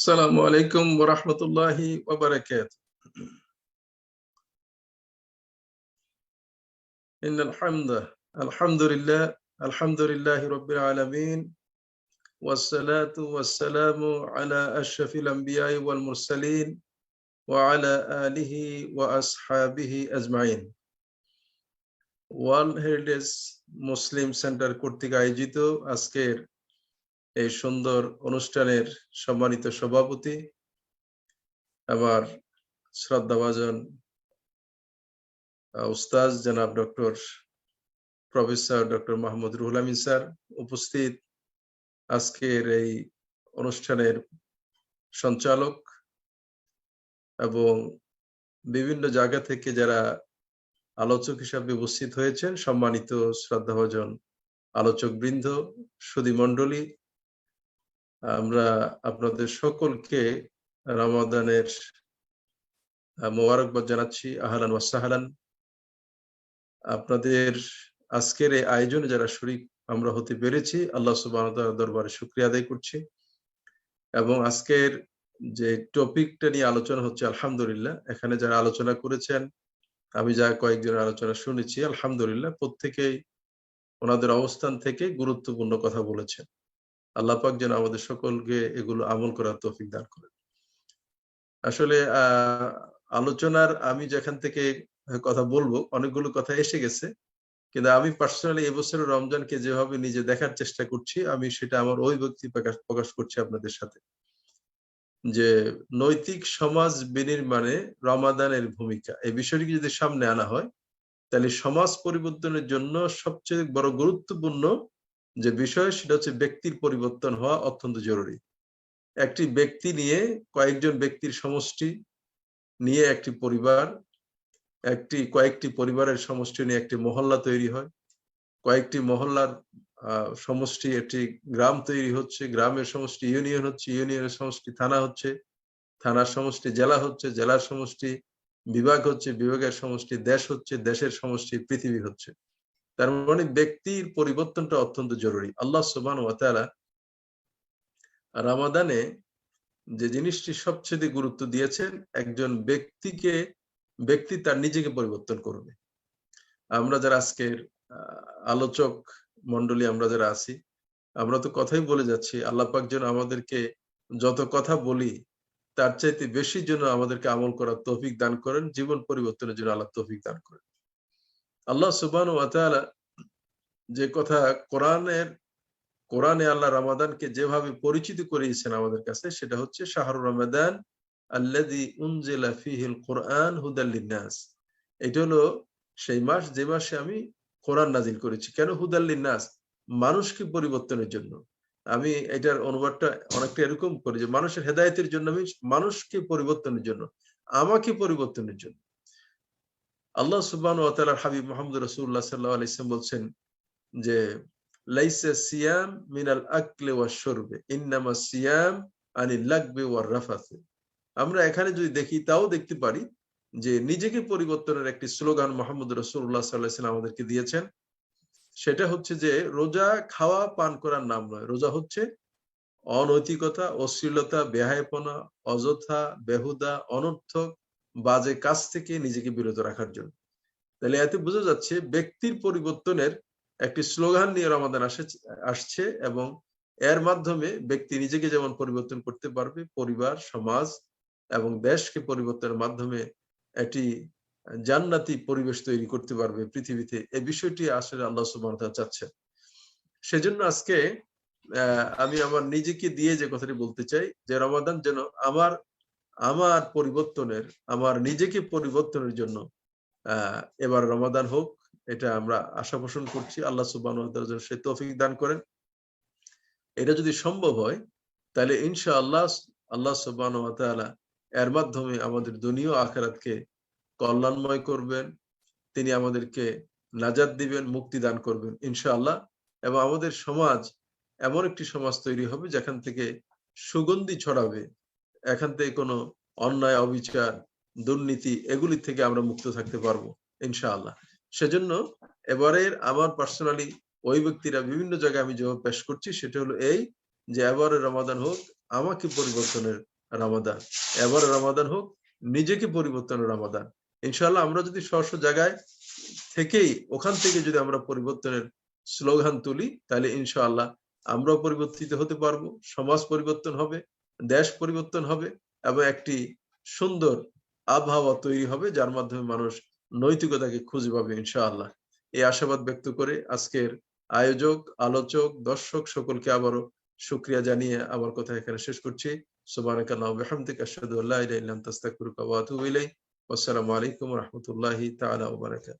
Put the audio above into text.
السلام عليكم ورحمة الله وبركاته إن الحمد الحمد لله الحمد لله رب العالمين والصلاة والسلام على أشرف الأنبياء والمرسلين وعلى آله وأصحابه أجمعين world heritage Muslim centre কর্তৃক আয়োজিত আজকের এই সুন্দর অনুষ্ঠানের সম্মানিত সভাপতি, আমার শ্রদ্ধাভাজন উস্তাজ জনাব doctor professor doctor Mahmud Ruhul Amin sir উপস্থিত আজকের এই অনুষ্ঠানের সঞ্চালক এবং বিভিন্ন জায়গা থেকে যারা আলোচক হিসাবে উপস্থিত হয়েছেন, সম্মানিত শ্রদ্ধাভাজন আলোচক বৃন্দ সুদী মন্ডলী আমরা আপনাদের সকলকে রমাদানের মোবারকবাদ জানাচ্ছি। আহলান ওয়াসাহালান আপনাদের আজকের এই আয়োজনে যারা শরিক, আমরা হতে পেরেছি। আল্লাহ সুবাহ দরবারে শুক্রিয়া আদায় করছি। এবং আজকের যে টপিকটা নিয়ে আলোচনা হচ্ছে, আলহামদুলিল্লাহ, এখানে যারা আলোচনা করেছেন, আমি যা কয়েকজনের আলোচনা শুনেছি, আলহামদুলিল্লাহ, প্রত্যেকেই ওনাদের অবস্থান থেকে গুরুত্বপূর্ণ কথা বলেছেন। আল্লাহ পাক যেন আমাদের সকলকে এগুলো আমল করার তৌফিক দান করেন। আসলে আলোচনার আমি যেখান থেকে কথা বলব, অনেকগুলো কথা এসে গেছে, কিন্তু আমি পার্সোনালি এবছরের রমজানকে যেভাবে নিজে দেখার চেষ্টা করছি, আমি সেটা আমার ওই ব্যক্তি প্রকাশ করছি আপনাদের সাথে। যে নৈতিক সমাজ বিনির্মাণে রমাদানের ভূমিকা, এই বিষয়টিকে যদি সামনে আনা হয়, তাহলে সমাজ পরিবর্তনের জন্য সবচেয়ে বড় গুরুত্বপূর্ণ যে বিষয় সেটা হচ্ছে ব্যক্তির পরিবর্তন হওয়া অত্যন্ত জরুরি। একটি ব্যক্তি নিয়ে কয়েকজন ব্যক্তির সমষ্টি নিয়ে একটি পরিবার, একটি, কয়েকটি পরিবারের সমষ্টি নিয়ে একটি মহল্লা তৈরি হয়। কয়েকটি মহল্লার সমষ্টি, একটি গ্রাম তৈরি হচ্ছে। গ্রামের সমষ্টি ইউনিয়ন হচ্ছে, ইউনিয়নের সমষ্টি থানা হচ্ছে। থানার সমষ্টি জেলা হচ্ছে, জেলার সমষ্টি বিভাগ হচ্ছে, বিভাগের সমষ্টি দেশ হচ্ছে, দেশের সমষ্টি পৃথিবী হচ্ছে। তার মানে ব্যক্তির পরিবর্তনটা অত্যন্ত জরুরি। আল্লাহ সুবান ওয়াতালা রামাদানে যে জিনিসটি সবচেয়ে গুরুত্ব দিয়েছেন, একজন ব্যক্তিকে, ব্যক্তি তার নিজেকে পরিবর্তন করবে। আমরা যারা আজকের আলোচক মন্ডলী আমরা যারা আছি, আমরা তো কথাই বলে যাচ্ছি, আল্লাহ পাক যেন আমাদেরকে যত কথা বলি, তার চাইতে বেশি জন্য আমাদেরকে আমল করার তৌফিক দান করেন, জীবন পরিবর্তনের জন্য আল্লাহ তৌফিক দান করেন। আল্লাহ সুবান যে কথা কোরআনের, কোরআনে আল্লাহ রামাদানকে যেভাবে পরিচিত করিয়েছেন আমাদের কাছে, সেটা হচ্ছে শাহরু রমাদান আল্লাদি উনজেলা ফিহিল কোরআন হুদাল্লিনাস এটা হলো সেই মাস, যে মাসে আমি কোরআন নাজিল করেছি। কেন হুদাল্লিনাস মানুষকে পরিবর্তনের জন্য। আমি এটার অনুবাদটা অনেকটা এরকম করি যে মানুষের হেদায়তের জন্য আমি মানুষকে পরিবর্তনের জন্য, আমাকে পরিবর্তনের জন্য। আল্লাহ সুবান ও তালার হাবিব মোহাম্মদ রসুল্লাহ সাল্লাহ আলাইসলাম বলছেন যে, লাইসা সিয়াম মিনাল আকলে ওয়া সরবে ইন্নামা সিয়াম আনি লাগবে ওয়ার রাফাতে আমরা এখানে যদি দেখি, তাও দেখতে পারি যে, নিজেকে পরিবর্তনের একটি স্লোগান মোহাম্মদ রসুল্লাহ সাল্লাহ আমাদেরকে দিয়েছেন। সেটা হচ্ছে যে, রোজা খাওয়া, পান করার নাম নয়। রোজা হচ্ছে অনৈতিকতা, অশ্লীলতা, বেহায়পনা, অযথা, বেহুদা, অনর্থক বাজে কাজ থেকে নিজেকে বিরত রাখার জন্য। তাহলে এতে বোঝা যাচ্ছে ব্যক্তির পরিবর্তনের একটি স্লোগান নিয়ে রমাদান আসে, আসছে এবং এর মাধ্যমে ব্যক্তি নিজেকে যেমন পরিবর্তন করতে পারবে, পরিবার, সমাজ এবং দেশকে পরিবর্তনের মাধ্যমে একটি জান্নাতি পরিবেশ তৈরি করতে পারবে পৃথিবীতে। এই বিষয়টি আসলে আল্লাহ সুবাহ চাচ্ছেন। সেজন্য আজকে আমি আমার নিজেকে দিয়ে যে কথাটি বলতে চাই, যে রমাদান যেন আমার আমার পরিবর্তনের, আমার নিজেকে পরিবর্তনের জন্য এবার রমাদান হোক, এটা আমরা আশা পোষণ করছি। আল্লাহ সুবাহ সে তৌফিক দান করেন। এটা যদি সম্ভব হয়, তাহলে ইনশা আল্লাহ আল্লাহ সুবাহ এর মাধ্যমে আমাদের দুনিয়া আখারাতকে কল্যাণময় করবেন। তিনি আমাদেরকে নাজাদ দিবেন, মুক্তি দান করবেন, ইনশাআল্লাহ। এবং আমাদের সমাজ এমন একটি সমাজ তৈরি হবে, যেখান থেকে সুগন্ধি ছড়াবে এখান থেকে কোনো অন্যায়, অবিচার, দুর্নীতি এগুলি থেকে আমরা মুক্ত থাকতে পারব, ইনশাআল্লাহ। সেজন্য এবারের আমার পার্সোনালি ওই ব্যক্তিরা বিভিন্ন জায়গায় আমি যেভাবে পেশ করছি, সেটা হলো এই যে এবারে রমাদান হোক, আমাকে পরিবর্তনের রামাদান। এবার রামাদান হোক, নিজেকে পরিবর্তনের রামাদান। ইনশাআল্লাহ আমরা যদি স্ব জায়গায় থেকেই, ওখান থেকে যদি আমরা পরিবর্তনের স্লোগান তুলি, তাহলে ইনশাআল্লাহ আমরাও পরিবর্তিত হতে পারব, সমাজ পরিবর্তন হবে দেশ পরিবর্তন হবে এবং একটি সুন্দর আবহাওয়া তৈরি হবে, যার মাধ্যমে মানুষ নৈতিকতাকে খুঁজে পাবে, ইনশাআল্লাহ। এই আশাবাদ ব্যক্ত করে আজকের আয়োজক, আলোচক, দর্শক সকলকে আবারও শুক্রিয়া জানিয়ে আমার কথা এখানে শেষ করছি। আলাইকুম ওয়া রাহমাতুল্লাহি বারাকাতুহু।